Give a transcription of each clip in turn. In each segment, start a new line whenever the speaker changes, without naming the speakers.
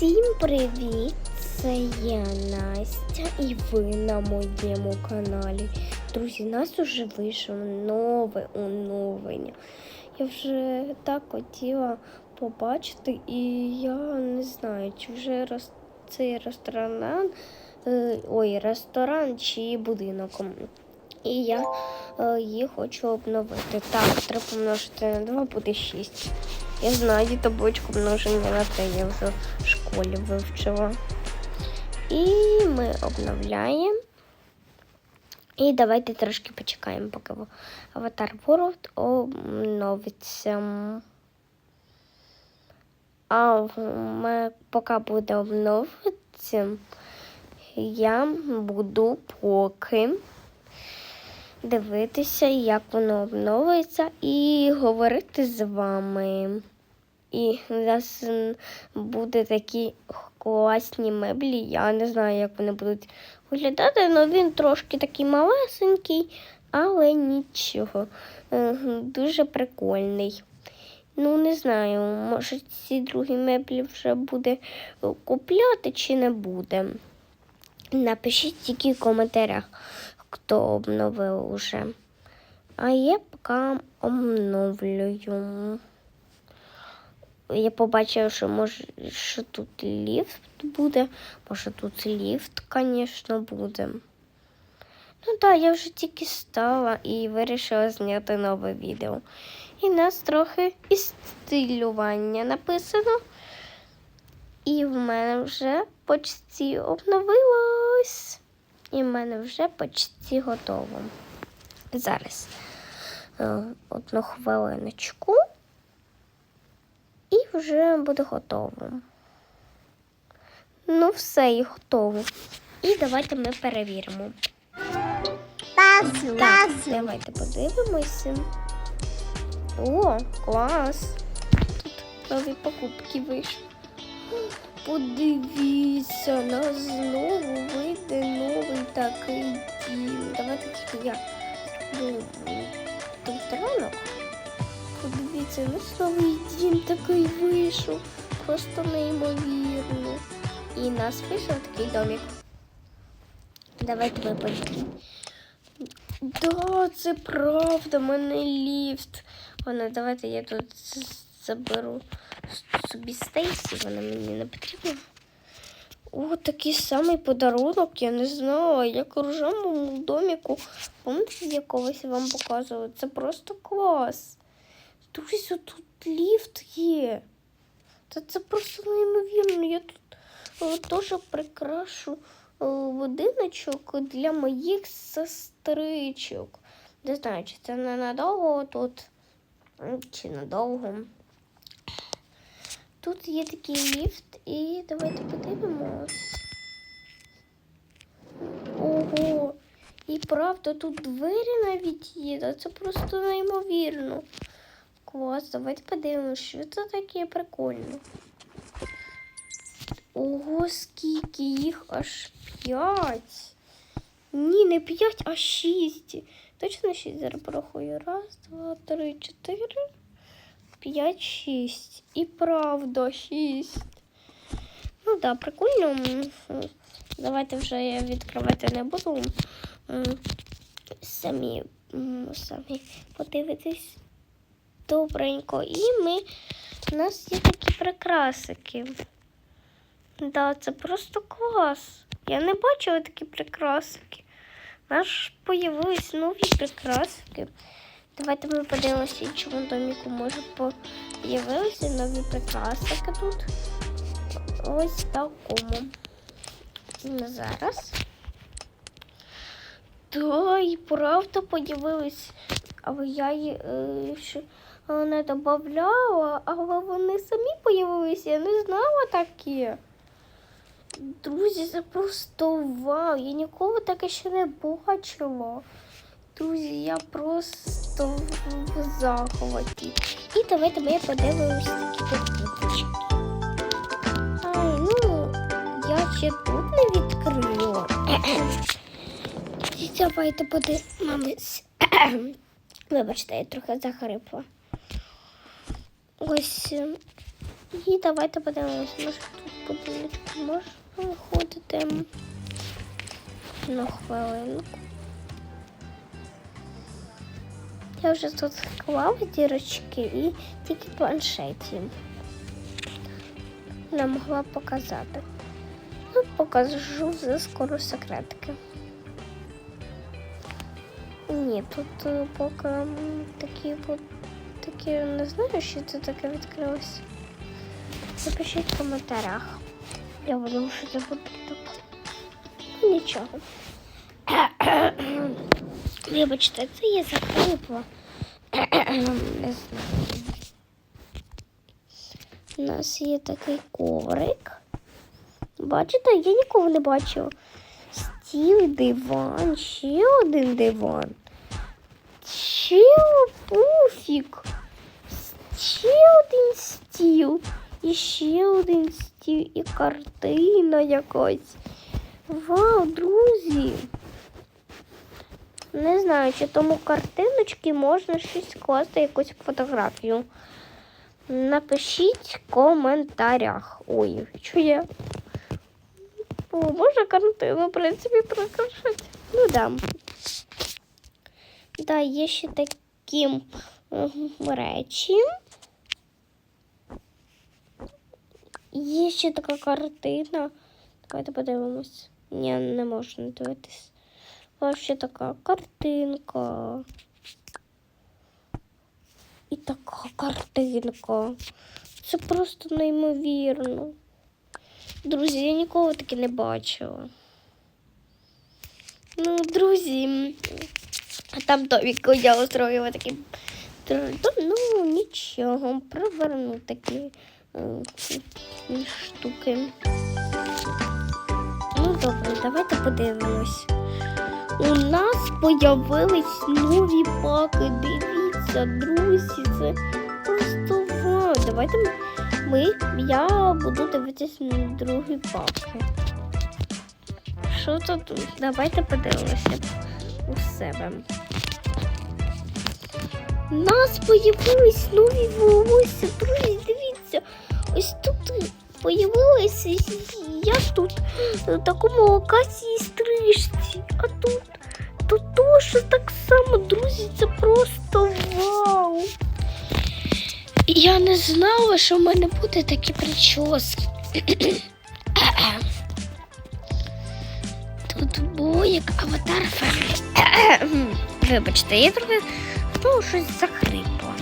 Всім привіт! Це я Настя і ви на моєму каналі. Друзі, нас уже вийшло нове оновлення. Я вже так хотіла побачити, і я не знаю, чи вже роз... цей ресторан, е, ой, ресторан чи будинок. І я е, її хочу обновити. Так, треба помножити на 2 буде 6. Я знаю табличку множення на те, я вже в школі вивчила. І ми обновляємо. І давайте трошки почекаємо, поки Avatar World обновиться. А мене поки буде обновитися, я буду поки дивитися, як воно обновиться, і говорити з вами. І у нас буде такі класні меблі. Я не знаю, як вони будуть виглядати, але він трошки такий малесенький, але нічого. Е, Дуже прикольний. Ну, не знаю, може ці другі меблі вже буде купляти чи не буде. Напишіть тільки в коментарях, хто обновив уже. А я поки обновлюю. Я побачила, що може, що тут ліфт буде. Може тут ліфт, звісно, буде. Ну так, я вже тільки стала і вирішила зняти нове відео. І в нас трохи і стилювання написано. І в мене вже почти обновилось. І в мене вже почти готово. Зараз е, одну хвилиночку. І вже буде готово. Ну, все, і готово. І давайте ми перевіримо.
Пазл,
Так,
пазл.
давайте подивимося. О, клас! Тут нові покупки вийшли. Подивіться, нас знову вийде новий такий дім. Давайте тільки я тут ранок. Подивіться, у нас новий дім такий вийшов. Просто неймовірно. І у нас вийшов такий домик. Давайте подивимося. Да, це правда, в мене ліфт. Вона, давайте я тут заберу собі Стейсі, вона мені не потрібна. О, такий самий подарунок, я не знала. Як у рожевому доміку. З якогось вам показувала? Це просто клас. Друзі, тут ліфт є. Та це просто неймовірно. Я тут е, теж прикрашу е, будиночок для моїх сестричок. Не знаю, чи це ненадовго тут, чи надовго. Тут є такий ліфт, і давайте подивимось. Ого, і правда, тут двері навіть є, це просто неймовірно. Клас, давайте подивимось, що це таке прикольно. Ого, скільки їх аж п'ять. Ні, не п'ять, а шість. Точно шість зараз порахую. Раз, два, три, чотири, п'ять, шість. І правда, шість. Ну так, да, прикольно. Давайте вже я відкривати не буду. Самі, самі подивитись добренько. І ми, у нас є такі прикрасики. Да, це просто клас. Я не бачила такі прикрасики. У нас ж появились нові прикрасики. Давайте ми подивимося, чому доміку може появилися нові прикрасики тут. Ось такому. Зараз. Да, і правда появились. Але я її е, ще не додавала, але вони самі появилися. Я не знала таке. Друзі, це просто вау. Я ніколи таке ще не бачила. Друзі, я просто в захваті. І давайте ми подивимося такі покупочки. Ай, ну, я ще тут не відкрила. Давайте подивимось. Вибачте, я трохи захрипла. Ось. ем, І давайте подивимося, може тут будиночку можна виходити на хвилинку. Я вже тут склав дірочки і тільки планшеті не могла показати. Ну, покажу вже скоро секретики. Ні, тут е, поки такі, от- такі не знаю, що це таке відкрилось. Напишіть в коментарях. Я буду що це потрібно. Ну, Нічого. Вибачте, це я захрипла. Не знаю. У нас є такий коврик. Бачите, я нікого не бачила. Стіл, диван, ще один диван. Ще пуфік. Ще один стіл. І ще один стіл, і картина якась. Вау, друзі! Не знаю, чи тому картиночки можна щось класти, якусь фотографію. Напишіть в коментарях. Ой, що я? О, можна картину, в принципі, прикрашати. Ну да. Да, є ще такі речі. Є ще така картина. Давайте подивимось. Ні, не можна дивитись. А ще така картинка. І така картинка. Це просто неймовірно. Друзі, я нікого таки не бачила. Ну, друзі, а там Томіко я устроїла такі. тр- Ну, нічого, проверну такі е, штуки. Ну, добре, давайте подивимось. У нас появились нові паки. Дивіться, друзі, це просто вау. Давайте ми, я буду дивитись на другі паки. Що тут? Давайте подивимося у себе. У нас появились нові волосся. Друзі, дивіться. Ось тут появилися. Я тут на такому локації стрижці. А тут, тут теж так само, друзі, це просто вау. Я не знала, що в мене буде такі прически. Було як аватар Фемі. Вибачте, я трохи ну, щось захрипла.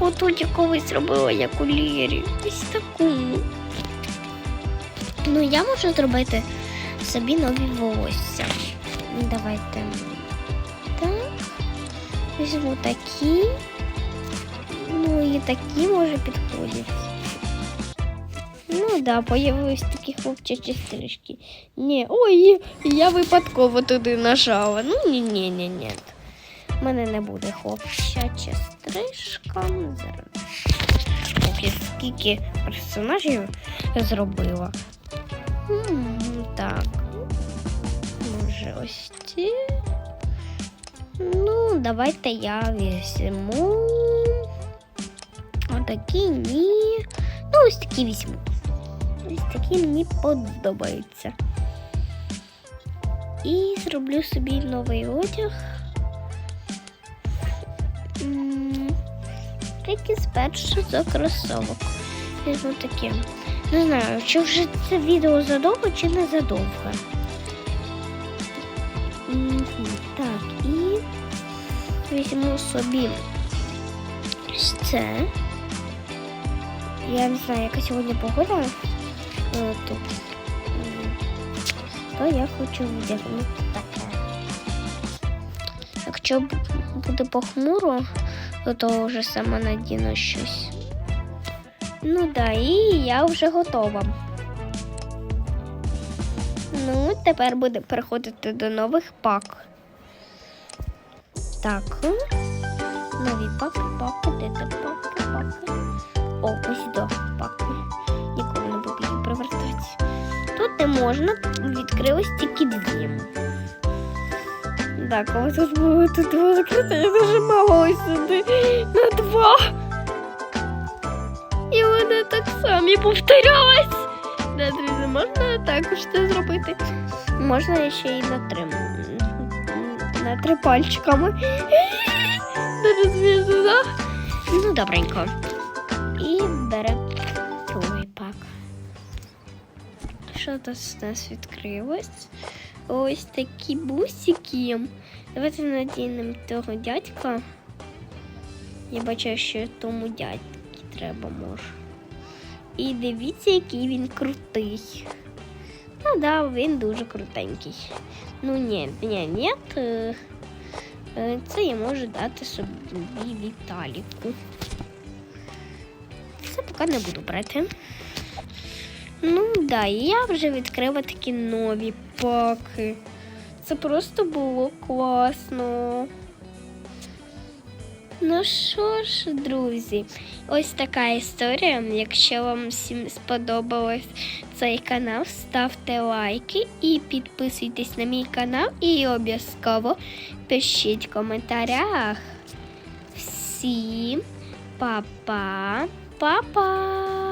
Отут я колись робила як у Лірі. Ось таку. Ну, я можу зробити собі нові волосся. Давайте. Так. Візьму такі. Ну і такі може підходять. Ну да, появились такі хлопчачі стрижки. Ні, ой, я випадково туди нажала. Ну ні, ні, ні, ні. У мене не буде хлопчача стрижка. Зараз. Я скільки персонажів зробила. М, Так. Може ось ці. Ну, давайте я візьму. Отакі ні. Ну, ось такі візьму. Ось такі мені подобаються. І зроблю собі новий одяг. Тільки спершу за кросовок. Візьму такі. Не знаю, чи вже це відео задовго, чи не задовго. Так, і візьму собі це. Я не знаю, яка сьогодні погода тут. То я хочу вдягнути таке. Якщо буде похмуро, то вже сама надіну щось. Ну да, і я вже готова. Ну, тепер буде переходити до нових пак. Так. Нові паки, паки, де паки, паки. О, ось до паки. Можна, відкрилось тільки дві. Так, коли тут було тут два закрити, я нажимала ось сюди на два. І вони так само повторялась. Да, друзі, можна також це зробити. Можна ще й на три. На три пальчиками. Смішно, да? Ну, добренько. І беремо Що тут у нас відкрилось? Ось такі бусики. Давайте надінемо того дядька. Я бачу, що тому дядьки треба може. І дивіться, який він крутий. Ну да, він дуже крутенький. Ну ні, ні, ні. е, е, Це я можу дати собі Віталіку. Це поки не буду брати. Ну да, і я вже відкрила такі нові паки. Це просто було класно. Ну що ж, друзі, ось така історія. Якщо вам всім сподобалось цей канал, ставте лайки і підписуйтесь на мій канал і обов'язково пишіть в коментарях. Всім па-па, па-па!